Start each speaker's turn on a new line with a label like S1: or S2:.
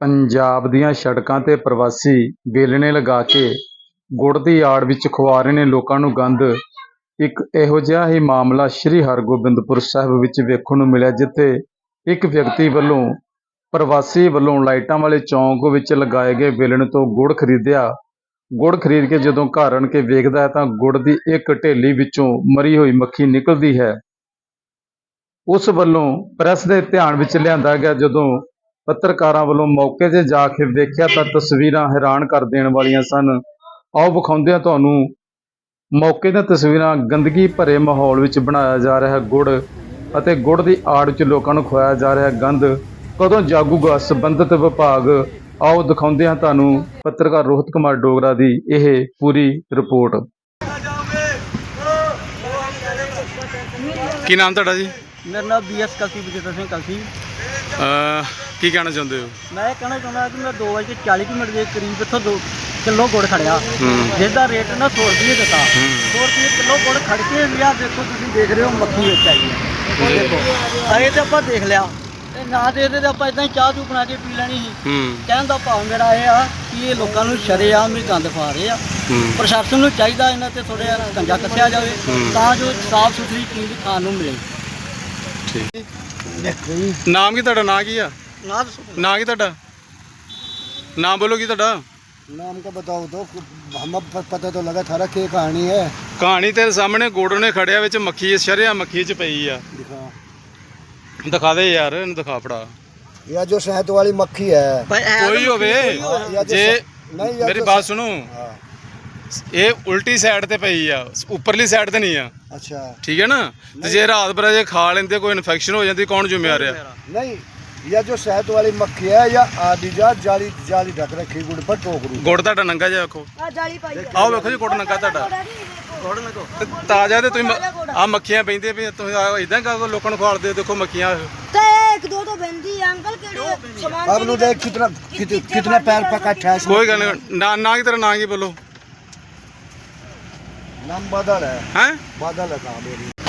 S1: ਪੰਜਾਬ ਦੀਆਂ ਸੜਕਾਂ ਤੇ ਪ੍ਰਵਾਸੀ ਵੇਲਣੇ ਲਗਾ ਕੇ ਗੁੜ ਦੀ ਆੜ ਵਿੱਚ ਖੁਆ ਰਹੇ ਨੇ ਲੋਕਾਂ ਨੂੰ ਗੰਦ। ਇੱਕ ਇਹੋ ਜਿਹਾ ਹੀ ਮਾਮਲਾ ਸ੍ਰੀ ਹਰਗੋਬਿੰਦਪੁਰ ਸਾਹਿਬ ਵਿੱਚ ਵੇਖਣ ਨੂੰ ਮਿਲਿਆ, ਜਿੱਥੇ ਇੱਕ ਵਿਅਕਤੀ ਵੱਲੋਂ ਪ੍ਰਵਾਸੀ ਵੱਲੋਂ ਲਾਈਟਾਂ ਵਾਲੇ ਚੌਂਕ ਵਿੱਚ ਲਗਾਏ ਗਏ ਵੇਲਣ ਤੋਂ ਗੁੜ ਖਰੀਦਿਆ। ਗੁੜ ਖਰੀਦ ਕੇ ਜਦੋਂ ਘਰ ਆਣ ਕੇ ਵੇਖਦਾ ਹੈ ਤਾਂ ਗੁੜ ਦੀ ਇੱਕ ਢੇਲੀ ਵਿੱਚੋਂ ਮਰੀ ਹੋਈ ਮੱਖੀ ਨਿਕਲਦੀ ਹੈ। ਉਸ ਵੱਲੋਂ ਪ੍ਰੈਸ ਦੇ ਧਿਆਨ ਵਿੱਚ ਲਿਆਂਦਾ ਗਿਆ, ਜਦੋਂ ਪੱਤਰਕਾਰਾਂ ਵੱਲੋਂ ਮੌਕੇ 'ਤੇ ਜਾ ਕੇ ਵੇਖਿਆ ਤਾਂ ਤਸਵੀਰਾਂ ਹੈਰਾਨ ਕਰ ਦੇਣ ਵਾਲੀਆਂ ਸਨ। ਆਓ ਵਿਖਾਉਂਦੇ ਹਾਂ ਤੁਹਾਨੂੰ ਮੌਕੇ ਦੀਆਂ ਤਸਵੀਰਾਂ ਗੰਦਗੀ ਭਰੇ ਮਾਹੌਲ ਵਿੱਚ ਬਣਾਇਆ ਜਾ ਰਿਹਾ ਗੁੜ ਅਤੇ ਗੁੜ ਦੀ ਆੜ 'ਚ ਲੋਕਾਂ ਨੂੰ ਖਵਾਇਆ ਜਾ ਰਿਹਾ ਗੰਦ। ਕਦੋਂ ਜਾਗੂਗਾ ਸੰਬੰਧਿਤ ਵਿਭਾਗ? ਆਓ ਦਿਖਾਉਂਦੇ ਹਾਂ ਤੁਹਾਨੂੰ ਪੱਤਰਕਾਰ ਰੋਹਿਤ ਕੁਮਾਰ ਡੋਗਰਾ ਦੀ ਇਹ ਪੂਰੀ ਰਿਪੋਰਟ।
S2: ਕੀ ਨਾਮ ਤੁਹਾਡਾ ਜੀ?
S3: ਮੇਰਾ ਨਾਮ ਬੀਐਸ ਕਲਸੀ ਬਜਿੰਦਰ ਸਿੰਘ ਕਲਸੀ।
S2: ਕੀ ਕਹਿਣਾ ਚਾਹੁੰਦੇ ਹੋ?
S3: ਮੈਂ ਇਹ ਕਹਿਣਾ ਚਾਹੁੰਦਾ ਕਿ ਮੈਂ 2 ਵਜੇ 40 ਕੁ ਮਿੰਟ ਦੇ ਕਰੀਬ ਇੱਥੋਂ 2 ਕਿਲੋ ਗੁੜ ਖੜਿਆ। ਜਿਸ ਦਾ ਰੇਟ ਨਾ 100 ਰੁਪਏ ਦਿੱਤਾ। 100 ਰੁਪਏ ਕਿਲੋ ਗੁੜ ਖੜ ਕੇ ਵੀ ਆ ਦੇਖੋ ਤੁਸੀਂ ਦੇਖ ਰਹੇ ਹੋ ਮੱਖੀ ਵਿੱਚ ਆਈ ਹੈ। ਉਹ ਦੇਖੋ ਆਏ ਤੇ ਆਪਾਂ ਦੇਖ ਲਿਆ। ਤੇ ਨਾ ਦੇ ਦੇ ਤੇ ਆਪਾਂ ਇਦਾਂ ਹੀ ਚਾਹ ਚੂ ਬਣਾ ਕੇ ਪੀ ਲੈਣੀ ਸੀ।
S2: ਹੂੰ।
S3: ਕਹਿਣ ਦਾ ਭਾਵ ਮੇਰਾ ਇਹ ਆ ਕਿ ਇਹ ਲੋਕਾਂ ਨੂੰ ਸ਼ਰੇਆਮ ਹੀ ਗੰਦ ਪਾ ਰਹੇ ਆ।
S2: ਹੂੰ।
S3: ਪ੍ਰਸ਼ਾਸਨ ਨੂੰ ਚਾਹੀਦਾ ਇਹਨਾਂ ਤੇ ਥੋੜਾ ਜਿਹਾ ਕੰਜਾ ਕੱਸਿਆ ਜਾਵੇ
S2: ਹੂੰ।
S3: ਤਾਂ ਜੋ ਸਾਫ਼ ਸੁਥਰੀ ਚੀਜ਼ ਖਾਣ ਨੂੰ ਮਿਲੇ।
S2: ਠੀਕ। ਨਾਮ ਕੀ ਤੁਹਾਡਾ ਨਾਂ ਕੀ ਆ?
S3: ਨਾ ਦੱਸੋ
S2: ਨਾਂ ਕੀ ਤੁਹਾਡਾ ਨਾਮ ਬੋਲੋ ਕੀ ਤੁਹਾਡਾ
S4: नाम का बताओ तो हमें प- पता तो लगा था कि ये कहानी है
S2: ਕਹਾਣੀ ਤੇਰੇ ਸਾਹਮਣੇ ਗੁੜ ਨੇ ਖੜਿਆ ਵਿੱਚ ਮੱਖੀ ਸ਼ਰਿਆ ਮੱਖੀ ਚ ਪਈ ਆ
S4: दिखा
S2: ਦਿਖਾ ਦੇ ਯਾਰ ਇਹਨੂੰ ਦਿਖਾ ਫੜਾ
S4: या जो शहद वाली मक्खी है
S3: ਭਾਈ ਹੈ
S2: ਕੋਈ
S3: ਤਾਂ
S2: ਹੋਵੇ
S4: हाँ, या जो
S2: ਜੇ
S4: श- नहीं या
S2: ਮੇਰੀ
S4: जो
S2: ਬਾਤ
S4: श-
S2: ਸੁਣੋ
S4: हाँ,
S2: ਇਹ ਉਲਟੀ ਸਾਈਡ ਤੇ ਪਈ ਆ ਉੱਪਰਲੀ ਸਾਈਡ ਤੇ ਨਹੀਂ ਆ
S4: अच्छा
S2: ਠੀਕ ਹੈ ਨਾ ਤੇ ਜੇ ਰਾਤ ਭਰ ਜੇ ਖਾ ਲੈਂਦੇ ਕੋਈ ਇਨਫੈਕਸ਼ਨ ਹੋ ਜਾਂਦੀ ਕੌਣ ਜ਼ਿੰਮੇਵਾਰ ਆ
S4: नहीं या जो शहद वाली मक्खी है या आदि जात जाली जाली ढक रखी गुड़ पर टोकरू
S2: ਗੁੜ ਤੁਹਾਡਾ ਨੰਗਾ ਜਿਹਾ ਵੇਖੋ ਆਓ ਵੇਖੋ ਜੀ ਗੁੜ ਨੰਗਾ ਤੁਹਾਡਾ
S3: ਗੋੜ ਨਾ ਕੋ
S2: ਤੇ ਤਾਜ਼ਾ ਤੇ ਤੁਸੀਂ ਆ ਮੱਖੀਆਂ ਬੈਂਦੇ ਵੀ ਤੁਸੀਂ ਇਦਾਂ ਕਰ ਲੋਕਾਂ ਨੂੰ ਖਵਾਲਦੇ ਦੇਖੋ ਮੱਖੀਆਂ
S5: ਤੇ ਇੱਕ ਦੋ ਤੋਂ ਬੰਦੀ ਅੰਕਲ ਕਿਹੜੇ ਸਮਾਨ
S4: अब नु देख कितना कित, कितना पैर पकड़ है इसमें।
S2: ਕੋਈ ਗੱਲ ਨਹੀਂ ਨਾ ਨਾ ਕੀ ਤੇਰਾ ਨਾਂ ਕੀ ਬੋਲੋ
S4: नाम बादल है
S2: ਹੈ
S4: बादल है कहाँ मेरी